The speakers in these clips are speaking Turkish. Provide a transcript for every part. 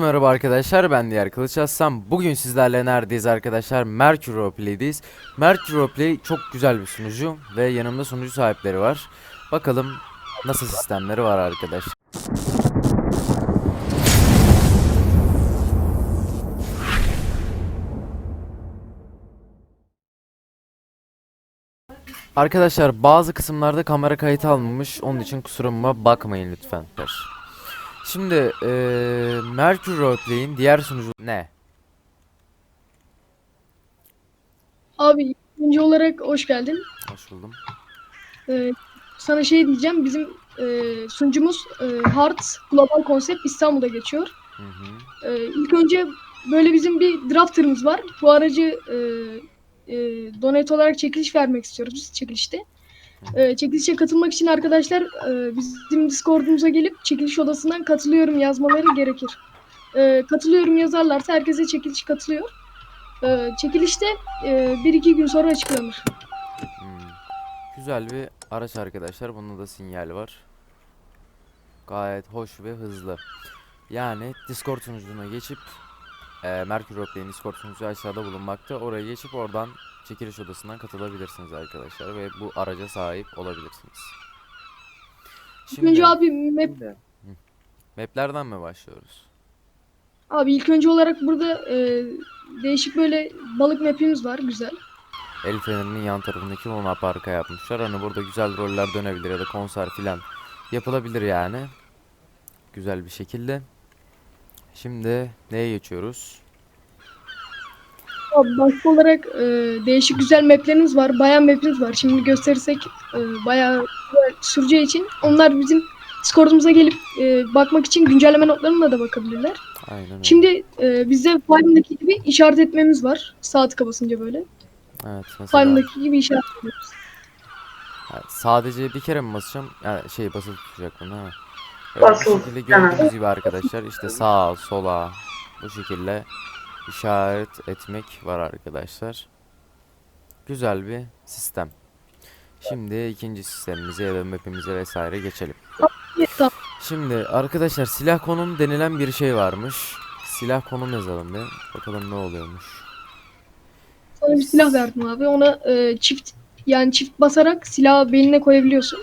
Merhaba arkadaşlar ben Diğer Kılıç Aslan. Bugün sizlerle neredeyiz arkadaşlar? Mercury Roleplay'deyiz. Mercury Roleplay çok güzel bir sunucu ve yanımda sunucu sahipleri var. Bakalım nasıl sistemleri var arkadaşlar. Arkadaşlar bazı kısımlarda kamera kayıtı almamış. Onun için kusuruma bakmayın lütfen. Şimdi eee Mercury Roleplay'in diğer sunucu ne? Abi önce olarak hoş geldin. Hoş buldum. Ee, sana şey diyeceğim. Bizim e, sunucumuz e, Hard Global Concept İstanbul'da geçiyor. Hı hı. Ee, ilk önce böyle bizim bir drafter'ımız var. Bu aracı e, e, donate olarak çekiliş vermek istiyoruz biz çekilişte. E, çekilişe katılmak için arkadaşlar e, bizim Discord'umuza gelip çekiliş odasından katılıyorum yazmaları gerekir. E, katılıyorum yazarlarsa herkese çekiliş katılıyor. E, çekilişte e, bir iki gün sonra açıklanır. Hmm. Güzel bir araç arkadaşlar. Bunda da sinyal var. Gayet hoş ve hızlı. Yani Discord sunucuna geçip e, Mercury Roleplay'in Discord sunucu aşağıda bulunmakta. Oraya geçip oradan çekiliş odasından katılabilirsiniz arkadaşlar ve bu araca sahip olabilirsiniz. İlk önce abi map maplerden mi başlıyoruz? Abi ilk önce olarak burada e, değişik böyle balık map'imiz var güzel. El Fener'in yan tarafındaki Luna Park'a yapmışlar. Hani burada güzel roller dönebilir ya da konser filan yapılabilir yani. Güzel bir şekilde. Şimdi neye geçiyoruz? Abi başka olarak e, değişik güzel map'lerimiz var. Bayağı map'imiz var. Şimdi gösterirsek e, bayağı güzel süreceği için onlar bizim Discord'umuza gelip e, bakmak için güncelleme notlarına da bakabilirler. Aynen öyle. Şimdi e, bizde Five'daki gibi işaret etmemiz var. Sağ tıka basınca böyle. Evet mesela gibi işaret ediyoruz. ha, sadece bir kere mi basacağım? Yani şey basılı tutacak bunu ha. Evet, Basılı bu şekilde gördüğünüz gibi arkadaşlar işte sağa sola bu şekilde işaret etmek var arkadaşlar. Güzel bir sistem. Şimdi ikinci sistemimize ya da mapimize vesaire geçelim. Şimdi arkadaşlar silah konum denilen bir şey varmış. Silah konum yazalım bir. Bakalım ne oluyormuş. Sana bir silah verdim abi. Ona e, çift yani çift basarak silahı beline koyabiliyorsun.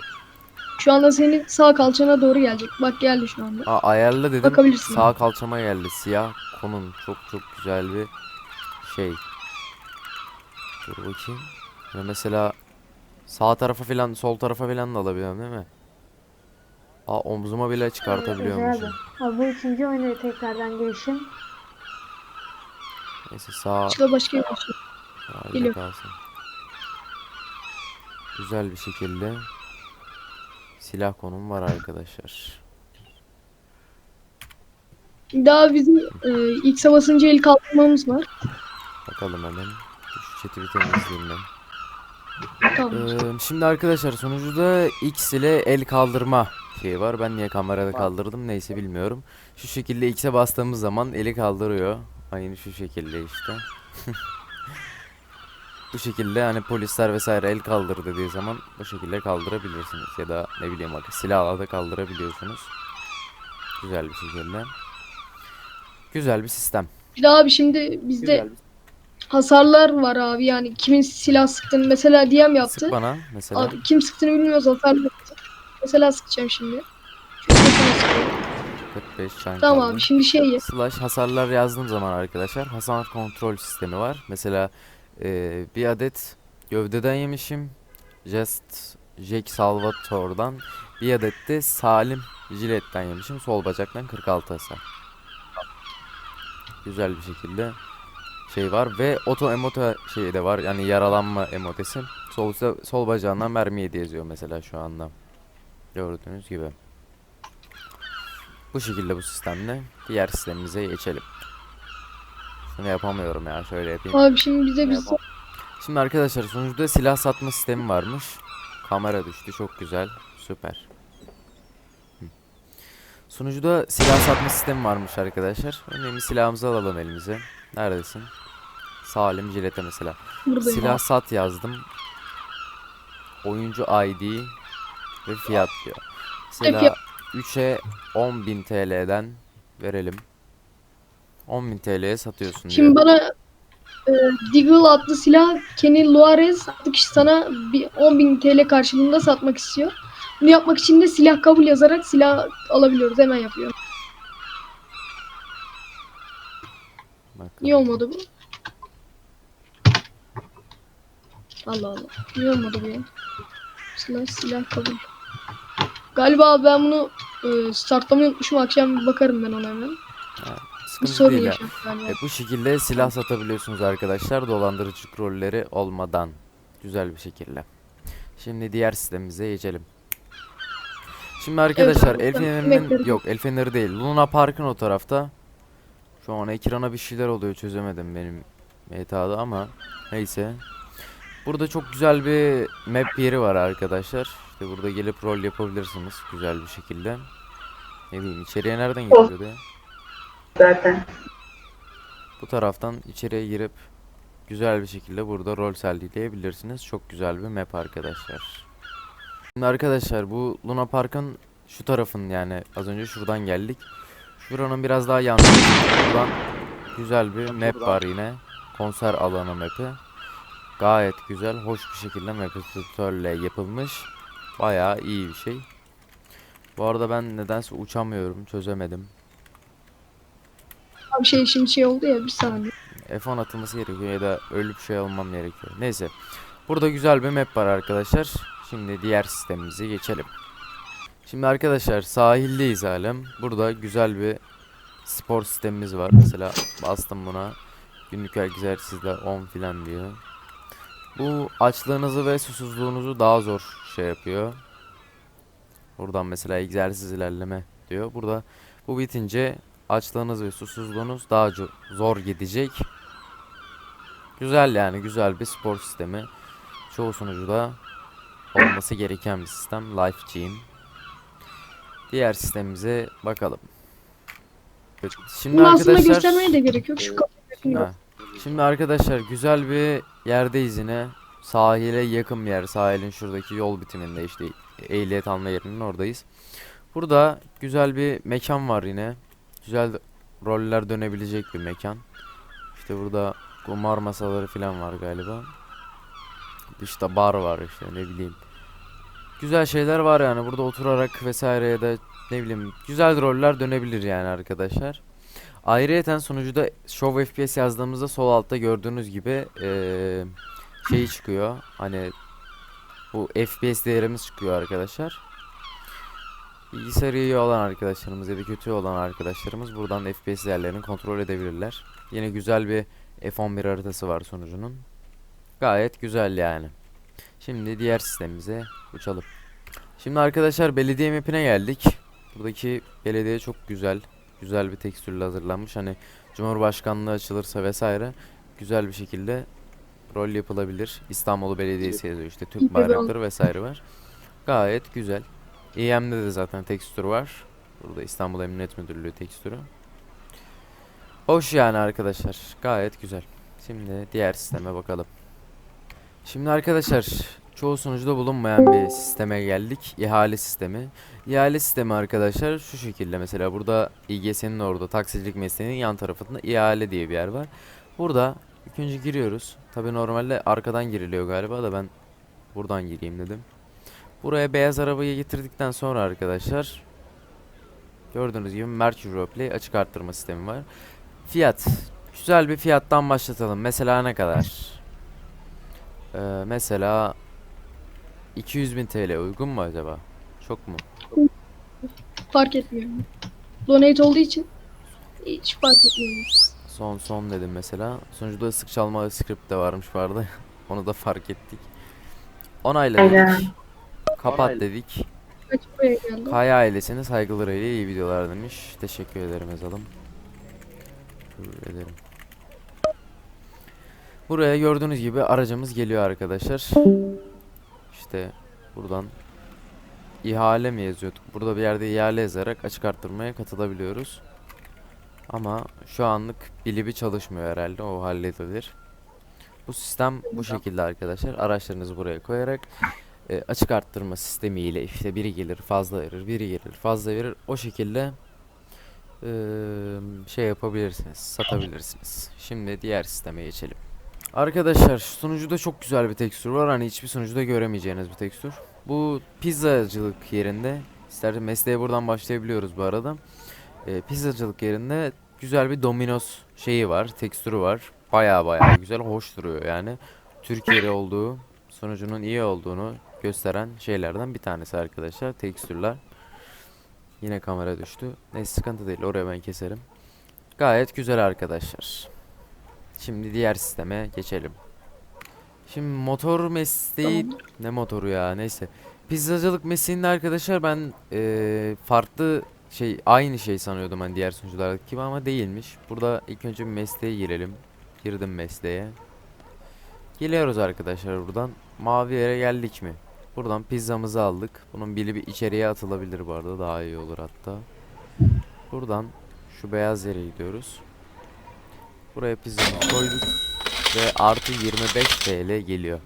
Şu anda senin sağ kalçana doğru gelecek. Bak geldi şu anda. Aa, ayarla dedim. Bakabilirsin. Sağ kalçama geldi. Siyah konum. Çok çok güzel bir şey. Dur bakayım. Böyle mesela sağ tarafa filan sol tarafa filan da alabiliyorum değil mi? Aa omzuma bile çıkartabiliyormuşum. Güzeldi. Abi bu ikinci oyuna tekrardan girişim. Neyse sağ Başka başka bir şey. Geliyor. Güzel bir şekilde silah konum var arkadaşlar. Daha bizim e, ilk basınca el kaldırmamız var. Bakalım hemen. Şu chat'i bir temizleyeyim ben. Tamam. Ee, şimdi arkadaşlar sonucuda X ile el kaldırma şeyi var. Ben niye kamerada kaldırdım neyse bilmiyorum. Şu şekilde X'e bastığımız zaman eli kaldırıyor. Aynı şu şekilde işte. Bu şekilde hani polisler vesaire el kaldır dediği zaman bu şekilde kaldırabilirsiniz. Ya da ne bileyim bak silahla da kaldırabiliyorsunuz. Güzel bir şekilde. Güzel bir sistem. Bir daha abi şimdi bizde hasarlar var abi. Yani kimin silah sıktığını mesela DM yaptı. Sık bana mesela. Abi kim sıktığını bilmiyoruz hasar yaptı. Mesela sıkacağım şimdi. Sesini sıkıyorum. 45 can Tamam kaldı. abi şimdi şey. Slash hasarlar yazdığım zaman arkadaşlar hasar kontrol sistemi var. Mesela eee, bir adet gövdeden yemişim. Jest Jack Salvatore'dan. Bir adet de Salim Jilet'ten yemişim. Sol bacaktan 46 hasar. Güzel bir şekilde şey var ve oto emote şeyi de var. Yani yaralanma emotesi. Sol, sol bacağından mermi yedi yazıyor mesela şu anda. Gördüğünüz gibi. Bu şekilde bu sistemle diğer sistemimize geçelim. Şunu yapamıyorum ya şöyle yapayım. Abi şimdi bize bir Şimdi arkadaşlar sonuçta silah satma sistemi varmış. Kamera düştü çok güzel. Süper. Sunucuda silah satma sistemi varmış arkadaşlar. Bir silahımızı alalım elimize. Neredesin? Salim Jilet'e mesela. buradayım. Silah sat yazdım. Oyuncu ID ve fiyat diyor. Mesela fiyat. 3'e 10.000 TL'den verelim. 10.000 TL'ye satıyorsun diyor. Şimdi bana e, Deagle adlı silah Kenny Luarez adlı kişi sana bir 10.000 TL karşılığında satmak istiyor. Bunu yapmak için de silah kabul yazarak silah alabiliyoruz. Hemen yapıyor. Niye olmadı bu? Allah Allah. Niye olmadı bu ya? Silah silah kabul. Galiba ben bunu e, startlamayı unutmuşum. Akşam bir bakarım ben ona hemen. Bir Sıkıntı sorun değil. E, bu şekilde silah satabiliyorsunuz arkadaşlar dolandırıcılık rolleri olmadan güzel bir şekilde. Şimdi diğer sistemimize geçelim. Şimdi arkadaşlar El beklerim. yok El Feneri değil Luna Park'ın o tarafta. Şu an ekrana bir şeyler oluyor çözemedim benim meta'da ama neyse. Burada çok güzel bir map yeri var arkadaşlar. İşte burada gelip rol yapabilirsiniz güzel bir şekilde. Ne bileyim içeriye nereden gidiyordu ya? Zaten. Bu taraftan içeriye girip güzel bir şekilde burada rol sergileyebilirsiniz. Çok güzel bir map arkadaşlar. Şimdi arkadaşlar bu Luna Park'ın şu tarafın yani az önce şuradan geldik. Şuranın biraz daha yanında buradan güzel bir map var yine. Konser alanı map'i. Gayet güzel, hoş bir şekilde map editörle yapılmış. Bayağı iyi bir şey. Bu arada ben nedense uçamıyorum, çözemedim. Abi şey şimdi şey oldu ya bir saniye. F10 atılması gerekiyor ya da ölüp şey olmam gerekiyor. Neyse. Burada güzel bir map var arkadaşlar. Şimdi diğer sistemimize geçelim. Şimdi arkadaşlar sahildeyiz halen. Burada güzel bir spor sistemimiz var. Mesela bastım buna. Günlük egzersizler 10 filan diyor. Bu açlığınızı ve susuzluğunuzu daha zor şey yapıyor. Buradan mesela egzersiz ilerleme diyor. Burada bu bitince açlığınız ve susuzluğunuz daha zor gidecek. Güzel yani güzel bir spor sistemi. Çoğu sunucuda olması gereken bir sistem. Life Gym. Diğer sistemimize bakalım. Şimdi Bunu aslında arkadaşlar göstermeye de gerek yok. Şu. Ha. Şimdi arkadaşlar güzel bir yerdeyiz yine. Sahile yakın bir yer. Sahilin şuradaki yol bitiminde işte ehliyet alma yerinin oradayız. Burada güzel bir mekan var yine. Güzel roller dönebilecek bir mekan. İşte burada kumar masaları falan var galiba. İşte bar var işte ne bileyim. Güzel şeyler var yani burada oturarak vesaire ya da ne bileyim güzel roller dönebilir yani arkadaşlar. Ayrıyeten sunucuda Show FPS yazdığımızda sol altta gördüğünüz gibi eee şeyi çıkıyor. Hani bu FPS değerimiz çıkıyor arkadaşlar. Bilgisayarı iyi olan arkadaşlarımız ya da kötü olan arkadaşlarımız buradan FPS değerlerini kontrol edebilirler. Yine güzel bir F11 haritası var sunucunun. Gayet güzel yani. Şimdi diğer sistemimize uçalım. Şimdi arkadaşlar belediye mapine geldik. Buradaki belediye çok güzel. Güzel bir tekstürle hazırlanmış. Hani Cumhurbaşkanlığı açılırsa vesaire güzel bir şekilde rol yapılabilir. İstanbul Belediyesi yazıyor işte Türk bayrakları vesaire var. Gayet güzel. EM'de de zaten tekstür var. Burada İstanbul Emniyet Müdürlüğü tekstürü. Hoş yani arkadaşlar. Gayet güzel. Şimdi diğer sisteme bakalım. Şimdi arkadaşlar çoğu sunucuda bulunmayan bir sisteme geldik. İhale sistemi. İhale sistemi arkadaşlar şu şekilde mesela burada İGS'nin orada taksicilik mesleğinin yan tarafında ihale diye bir yer var. Burada ilk önce giriyoruz. Tabi normalde arkadan giriliyor galiba da ben buradan gireyim dedim. Buraya beyaz arabayı getirdikten sonra arkadaşlar gördüğünüz gibi Mercury Roleplay açık arttırma sistemi var. Fiyat. Güzel bir fiyattan başlatalım. Mesela ne kadar? Ee, mesela 200.000 TL uygun mu acaba? Çok mu? Fark etmiyor. Donate olduğu için hiç fark etmiyor. Son son dedim mesela. Sonuçta ısık çalma script de varmış arada. Onu da fark ettik. Onayla Aynen. Kapat dedik. Kaç buraya geldi? Kaya ailesine saygılarıyla iyi videolar demiş. Teşekkür ederim yazalım. Teşekkür ederim. Buraya gördüğünüz gibi aracımız geliyor arkadaşlar. İşte buradan ihale mi yazıyorduk? Burada bir yerde ihale yazarak açık arttırmaya katılabiliyoruz. Ama şu anlık bilibi çalışmıyor herhalde. O halledilir. Bu sistem bu şekilde arkadaşlar. Araçlarınızı buraya koyarak e, açık arttırma sistemiyle işte biri gelir fazla verir, biri gelir fazla verir. O şekilde eee, şey yapabilirsiniz, satabilirsiniz. Şimdi diğer sisteme geçelim. Arkadaşlar sunucuda çok güzel bir tekstür var. Hani hiçbir sunucuda göremeyeceğiniz bir tekstür. Bu pizzacılık yerinde, istersen mesleğe buradan başlayabiliyoruz bu arada. Eee, pizzacılık yerinde güzel bir Domino's şeyi var, tekstürü var. Baya baya güzel, hoş duruyor yani. Türkiye'de olduğu, sunucunun iyi olduğunu gösteren şeylerden bir tanesi arkadaşlar. Tekstürler. Yine kamera düştü. Neyse sıkıntı değil. Oraya ben keserim. Gayet güzel arkadaşlar. Şimdi diğer sisteme geçelim. Şimdi motor mesleği Tamam. ne motoru ya neyse. Pizzacılık mesleğinde arkadaşlar ben eee, farklı şey aynı şey sanıyordum hani diğer sunuculardaki gibi ama değilmiş. Burada ilk önce bir mesleğe girelim. Girdim mesleğe. Geliyoruz arkadaşlar buradan. Mavi yere geldik mi? Buradan pizzamızı aldık. Bunun biri bir içeriye atılabilir bu arada daha iyi olur hatta. Buradan şu beyaz yere gidiyoruz. Buraya pizzamızı koyduk ve artı 25 TL geliyor.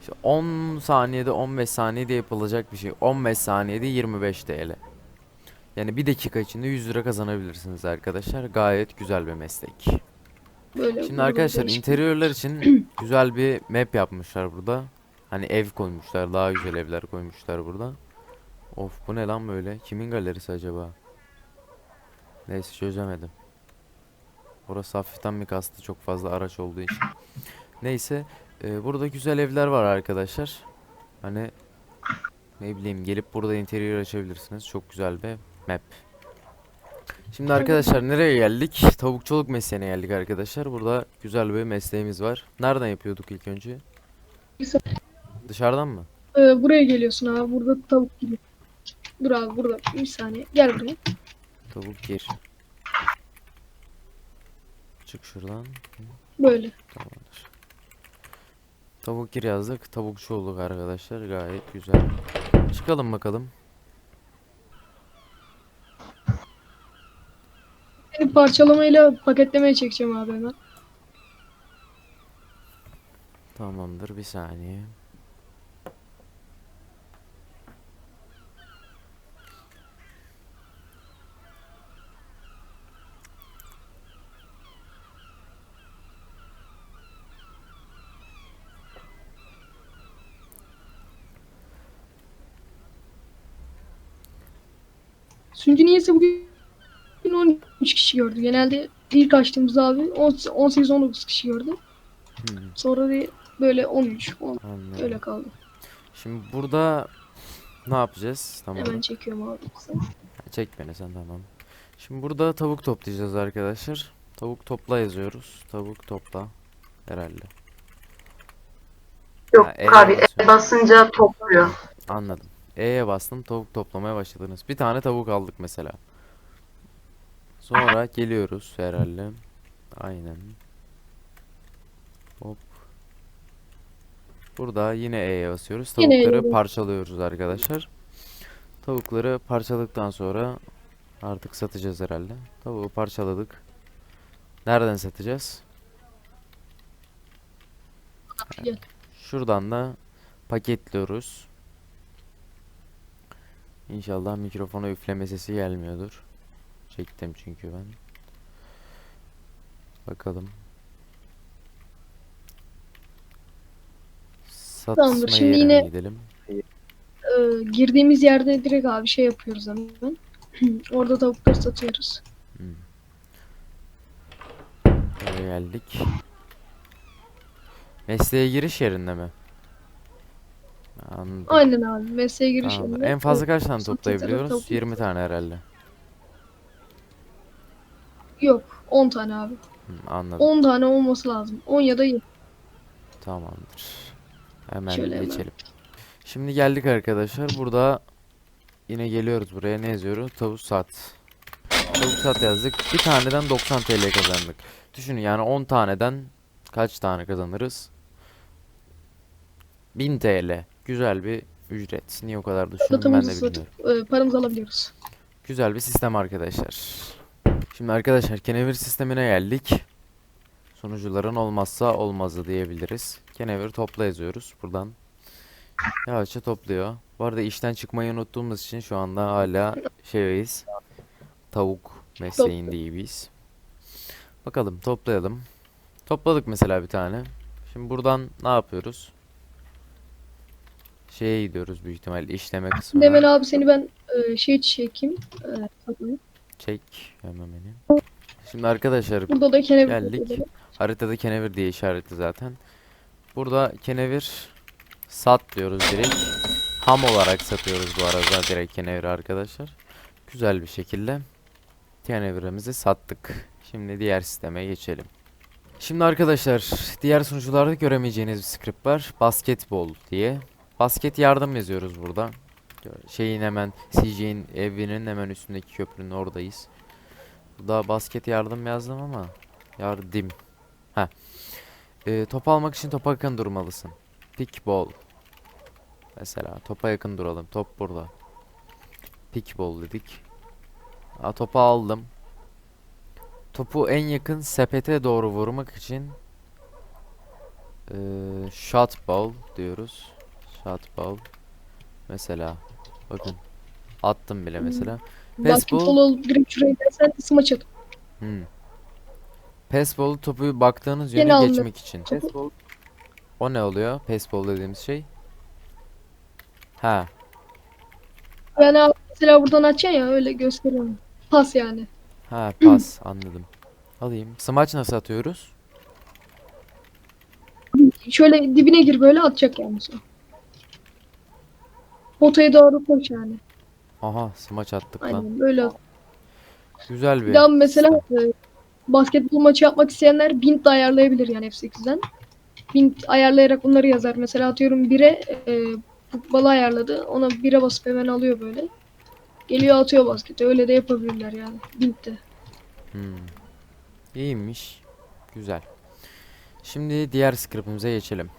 İşte 10 saniyede 15 saniyede yapılacak bir şey. 15 saniyede 25 TL. Yani bir dakika içinde 100 lira kazanabilirsiniz arkadaşlar. Gayet güzel bir meslek. Böyle Şimdi arkadaşlar değişik. interiörler için güzel bir map yapmışlar burada. Hani ev koymuşlar, daha güzel evler koymuşlar burada. Of bu ne lan böyle? Kimin galerisi acaba? Neyse çözemedim. Burası hafiften mi kastı çok fazla araç olduğu için. Neyse e, burada güzel evler var arkadaşlar. Hani ne bileyim gelip burada interiör açabilirsiniz. Çok güzel bir map. Şimdi arkadaşlar nereye geldik? Tavukçuluk mesleğine geldik arkadaşlar. Burada güzel bir mesleğimiz var. Nereden yapıyorduk ilk önce? Dışarıdan mı? Ee, buraya geliyorsun abi. Burada tavuk gibi. Dur abi burada. Bir saniye. Gel buraya. Tavuk gir. Çık şuradan. Böyle. Tamamdır. Tavuk gir yazdık. Tavukçu olduk arkadaşlar. Gayet güzel. Çıkalım bakalım. Seni parçalamayla paketlemeye çekeceğim abi hemen. Tamamdır bir saniye. Sunucu niyeyse bugün 13 kişi gördü. Genelde ilk açtığımızda abi 18-19 kişi gördü. Hmm, Sonra bir böyle 13, 10 anladım. öyle kaldı. Şimdi burada ne yapacağız? Tamam. Hemen çekiyorum abi. Çek beni sen tamam. Şimdi burada tavuk toplayacağız arkadaşlar. Tavuk topla yazıyoruz. Tavuk topla. Herhalde. Yok Ha, abi. E basınca topluyor. Anladım. E'ye bastım tavuk toplamaya başladınız. Bir tane tavuk aldık mesela. Sonra geliyoruz herhalde. Aynen. Hop. Burada yine E'ye basıyoruz. Yine E'ye Tavukları bas- parçalıyoruz arkadaşlar. Tavukları parçaladıktan sonra artık satacağız herhalde. Tavuğu parçaladık. Nereden satacağız? Şuradan da paketliyoruz. İnşallah mikrofona üfleme sesi gelmiyordur. Çektim çünkü ben. Bakalım. Satma Tamamdır, şimdi yerine yine- gidelim. Ee, girdiğimiz yerde direkt abi şey yapıyoruz hemen. Orada tavukları satıyoruz. Buraya geldik. Mesleğe giriş yerinde mi? Anladım. Aynen abi. Mesleğe giriş yerinde. En fazla kaç tane toplayabiliyoruz? tavuk 20 tane herhalde. Yok. 10 tane abi. Hı, anladım. 10 tane olması lazım. 10 ya da 20. Tamamdır. Hemen Şöyle hemen. geçelim. Şimdi geldik arkadaşlar. Burada yine geliyoruz buraya. Ne yazıyoruz? Tavuk sat. Tavuk sat yazdık. Bir taneden 90 TL kazandık. Düşünün yani 10 taneden kaç tane kazanırız? 1000 TL. Güzel bir ücret. Niye o kadar düşündüm ben de bilmiyorum. satıp e, paramızı alabiliyoruz. Güzel bir sistem arkadaşlar. Şimdi arkadaşlar kenevir sistemine geldik. Sunucuların olmazsa olmazı diyebiliriz. Kenevir topla yazıyoruz buradan. Yavaşça topluyor. Bu arada işten çıkmayı unuttuğumuz için şu anda hala şeyiz. Tavuk mesleğinde biz. Bakalım toplayalım. Topladık mesela bir tane. Şimdi buradan ne yapıyoruz? Şeye gidiyoruz büyük ihtimalle işleme kısmına. Hemen abi seni ben e, şey çekeyim. E. Çek hemen beni. Şimdi arkadaşlar Burada da kenevir Geldik. koyuyorum. haritada kenevir diye işaretli zaten. Burada kenevir sat diyoruz direkt. Ham olarak satıyoruz bu arada direkt keneviri arkadaşlar. Güzel bir şekilde kenevirimizi sattık. Şimdi diğer sisteme geçelim. Şimdi arkadaşlar diğer sunucularda göremeyeceğiniz bir script var. Basketbol diye. Basket yardım yazıyoruz burada. Şeyin hemen CJ'in evinin hemen üstündeki köprünün oradayız. Burada basket yardım yazdım ama yardım. Ha. Ee, top almak için topa yakın durmalısın. Pick ball. Mesela topa yakın duralım. Top burada. Pick ball dedik. Aa, topu aldım. Topu en yakın sepete doğru vurmak için eee shot ball diyoruz. Shot ball. Mesela bakın attım bile Hmm. mesela. Basketbol Baseball. ol direkt şuraya dersen smaç at. Hmm. Passball'u topu baktığınız yöne aldım. geçmek için. Topu. O ne oluyor? Passball dediğimiz şey. Ha, abi mesela buradan açacaksın ya öyle gösteriyorum. Pas yani. ha pas anladım. Alayım. Smaç nasıl atıyoruz? Şöyle dibine gir böyle atacak yani sonra. Potaya doğru koş yani. Aha, smaç attık lan. Aynen böyle at. Güzel bir. Daha mesela e, basketbol maçı yapmak isteyenler bint de ayarlayabilir yani F8'den. Bint ayarlayarak bunları yazar. Mesela atıyorum 1'e e, futbolu ayarladı. Ona 1'e basıp hemen alıyor böyle. Geliyor atıyor basketi. Öyle de yapabilirler yani. Bint de. Hmm. İyiymiş. Güzel. Şimdi diğer script'imize geçelim.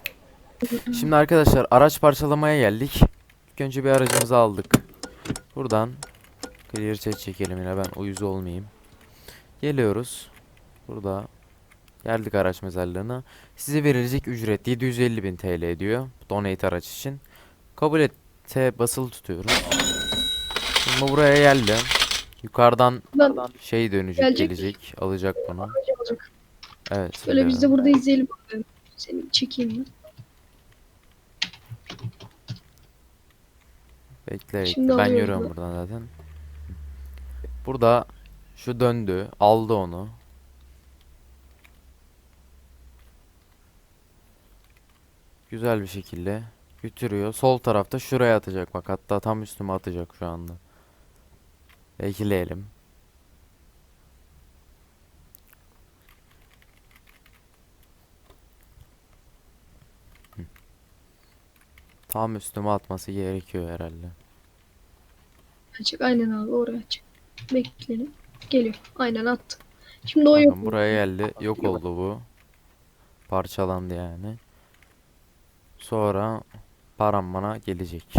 Şimdi arkadaşlar araç parçalamaya geldik. İlk önce bir aracımızı aldık. Buradan clear chat çekelim yine ben uyuz olmayayım. Geliyoruz. Burada geldik araç mezarlığına. Size verilecek ücret 750.000 TL diyor. Donate araç için. Kabul ete basılı tutuyoruz. Şimdi buraya geldi. Yukarıdan Ben şey dönecek Gelecek. gelecek. Alacak bunu. olacak. Evet. Böyle biz de burada izleyelim. Seni çekeyim ben. Bekle bekle. Şimdi Ben alıyoruz görüyorum buradan zaten. Burada şu döndü. Aldı onu. Güzel bir şekilde götürüyor. Sol tarafta şuraya atacak bak. Hatta tam üstüme atacak şu anda. Bekleyelim. Tam üstüme atması gerekiyor herhalde. Açık aynen abi oraya açık. Bekleyelim. Geliyor. Aynen attı. Şimdi o yok. Buraya geldi. Yok oldu bu. Parçalandı yani. Sonra param bana gelecek.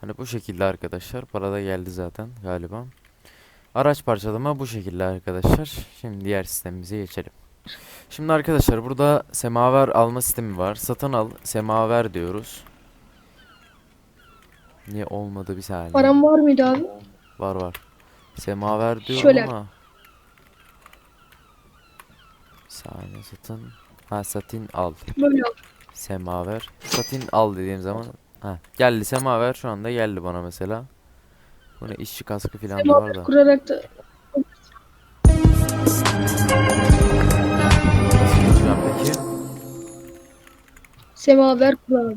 Hani bu şekilde arkadaşlar. Para da geldi zaten galiba. Araç parçalama bu şekilde arkadaşlar. Şimdi diğer sistemimize geçelim. Şimdi arkadaşlar burada semaver alma sistemi var. Satın al semaver diyoruz. Niye olmadı bir saniye. Param var mıydı abi? Var var. Semaver diyorum Şöyle. ama. Bir saniye satın. Ha satın al. Böyle al. Semaver. Satın al dediğim zaman. Ha geldi semaver şu anda geldi bana mesela. Bu ne işçi kaskı falan da var da. kurarak da semaver kurarak.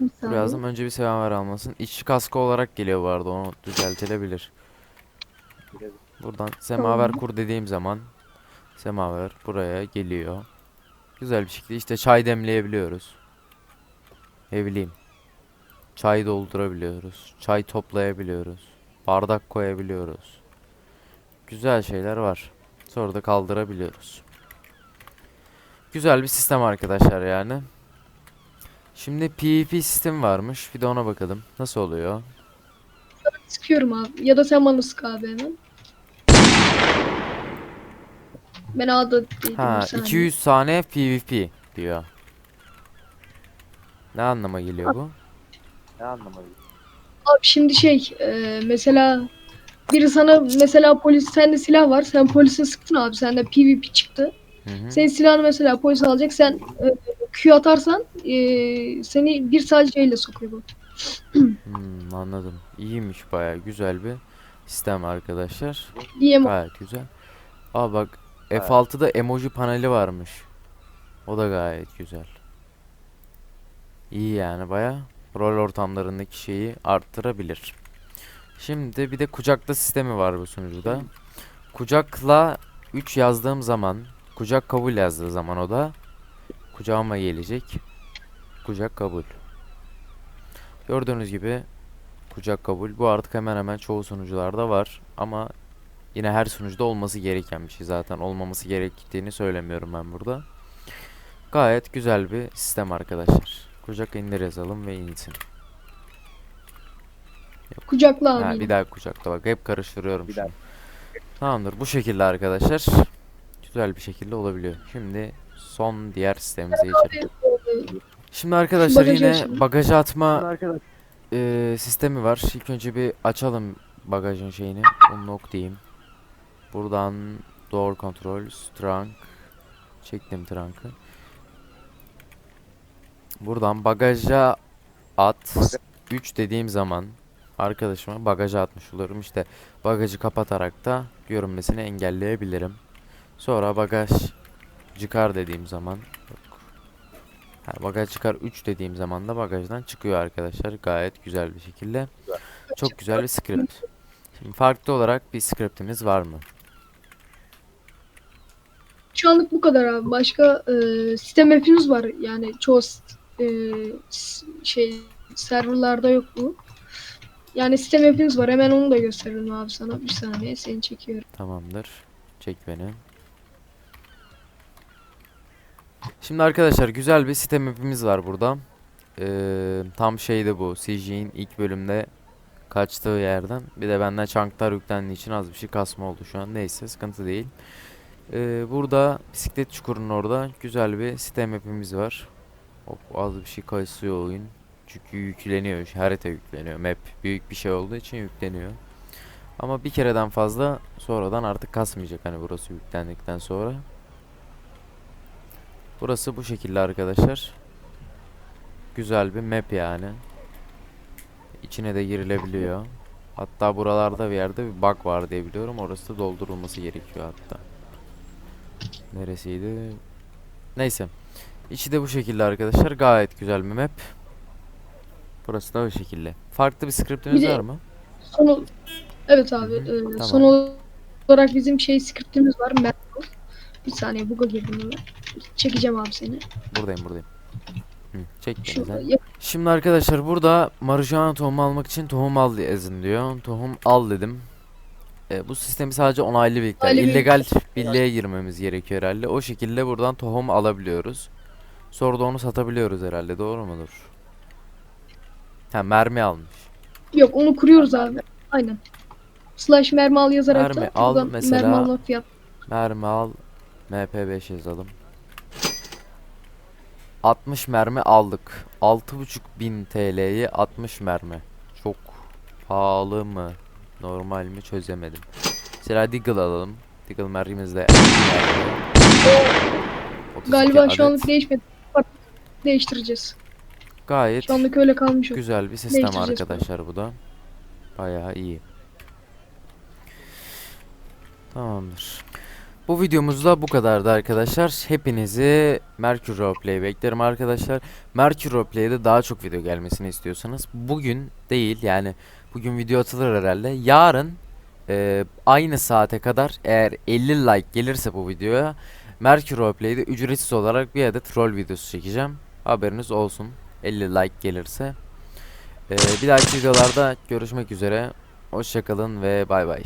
Bir Dur saniye. yazdım önce bir semaver almasın. İşçi kaskı olarak geliyor bu arada onu düzeltilebilir. Buradan semaver Tamam. kur dediğim zaman semaver buraya geliyor. Güzel bir şekilde işte çay demleyebiliyoruz. Ne bileyim. Çay doldurabiliyoruz. Çay toplayabiliyoruz. Bardak koyabiliyoruz. Güzel şeyler var. Sonra da kaldırabiliyoruz. Güzel bir sistem arkadaşlar yani. Şimdi PvP sistemi varmış. Bir de ona bakalım. Nasıl oluyor? Sıkıyorum abi. Ya da sen bana sık abi hemen. Ben A'da değilim. Ha, saniye. 200 saniye PvP diyor. Ne anlama geliyor bu? Abi şimdi şey e, mesela biri sana mesela polis sende silah var. Sen polise sıktın abi. Sende PvP çıktı. Hı hı. Senin silahını mesela polis alacak. Sen e, Q atarsan e, seni bir jail'e sokuyor bu. Hmm, anladım. İyiymiş baya güzel bir sistem arkadaşlar. Diyem Gayet güzel. Aa bak F6'da emoji paneli varmış. O da gayet güzel. İyi yani baya rol ortamlarındaki şeyi arttırabilir. Şimdi bir de kucakla sistemi var bu sunucuda. Kucakla 3 yazdığım zaman, kucak kabul yazdığı zaman o da kucağıma gelecek. Kucak kabul. Gördüğünüz gibi kucak kabul. Bu artık hemen hemen çoğu sunucularda var ama yine her sunucuda olması gereken bir şey zaten. Olmaması gerektiğini söylemiyorum ben burada. Gayet güzel bir sistem arkadaşlar. Kucak indir yazalım ve insin. kucakla abi. Ha, bir daha kucakta bak hep karıştırıyorum Bir şunu. Tamamdır bu şekilde arkadaşlar. Güzel bir şekilde olabiliyor. Şimdi son diğer sistemimize geçelim. Şimdi arkadaşlar bagajı yine açalım. bagaja atma e, sistemi var. İlk önce bir açalım bagajın şeyini. Unlock diyeyim. Buradan door control, trunk. Çektim trunk'ı. Buradan bagaja at. 3 dediğim zaman arkadaşıma bagaja atmış olurum. İşte bagajı kapatarak da görünmesini engelleyebilirim. Sonra bagaj çıkar dediğim zaman. Ha, bagaj çıkar 3 dediğim zaman da bagajdan çıkıyor arkadaşlar. Gayet güzel bir şekilde. Çok güzel bir script. Şimdi farklı olarak bir scriptimiz var mı? Şu anlık bu kadar abi. Başka e, sistem hepimiz var. Yani çoğu e, şey serverlarda yok bu. Yani sistem hepimiz var. Hemen onu da gösterelim abi sana. Bir saniye seni çekiyorum. Tamamdır. Çek beni. Şimdi arkadaşlar güzel bir sistem map'imiz var burada. Ee, tam şeydi bu. CG'in ilk bölümde kaçtığı yerden. Bir de benden chunklar yüklendiği için az bir şey kasma oldu şu an. Neyse sıkıntı değil. Ee, burada bisiklet çukurunun orada güzel bir sistem map'imiz var. Hop, az bir şey kasıyor oyun. Çünkü yükleniyor. Harita yükleniyor. Map büyük bir şey olduğu için yükleniyor. Ama bir kereden fazla sonradan artık kasmayacak hani burası yüklendikten sonra. Burası bu şekilde arkadaşlar. Güzel bir map yani. İçine de girilebiliyor. Hatta buralarda bir yerde bir bug var diye biliyorum. Orası da doldurulması gerekiyor hatta. Neresiydi? Neyse. İçi de bu şekilde arkadaşlar. Gayet güzel bir map. Burası da bu şekilde. Farklı bir scriptiniz Bir var mı? Son Evet abi. Hı hı, e, tamam. Son olarak bizim şey skriptimiz var. Merhaba. Bir saniye buga girdim hemen. Çekeceğim abi seni. Buradayım buradayım. Hı, çek beni Şurada sen. yap- Şimdi arkadaşlar burada marijuana tohumu almak için tohum al yazın diyor. Tohum al dedim. E, bu sistemi sadece onaylı birlikte. Onaylı illegal birliğe girmemiz gerekiyor herhalde. O şekilde buradan tohum alabiliyoruz. Sonra da onu satabiliyoruz herhalde. Doğru mudur? Ha mermi almış. Yok onu kuruyoruz abi. Aynen. Slash mermi al yazarak Mermi da al buradan mesela- mermi almak fiyat. Mermi al. MP5 yazalım. 60 mermi aldık. 6.5 bin TL'ye 60 mermi. Çok pahalı mı? Normal mi çözemedim. Mesela Deagle alalım. Deagle mermimiz de 32 Galiba şu anlık değişmedi. Değiştireceğiz. Gayet Şu anlık öyle kalmış. güzel bir sistem bunu. arkadaşlar bu da. Bayağı iyi. Tamamdır. Bu videomuzda bu kadardı arkadaşlar. Hepinizi Mercury Roleplay beklerim arkadaşlar. Mercury Roleplay'de daha çok video gelmesini istiyorsanız bugün değil yani bugün video atılır herhalde. Yarın e, aynı saate kadar eğer 50 like gelirse bu videoya Mercury Roleplay'de ücretsiz olarak bir adet rol videosu çekeceğim. Haberiniz olsun. 50 like gelirse. E, bir dahaki videolarda görüşmek üzere. Hoşçakalın ve bay bay.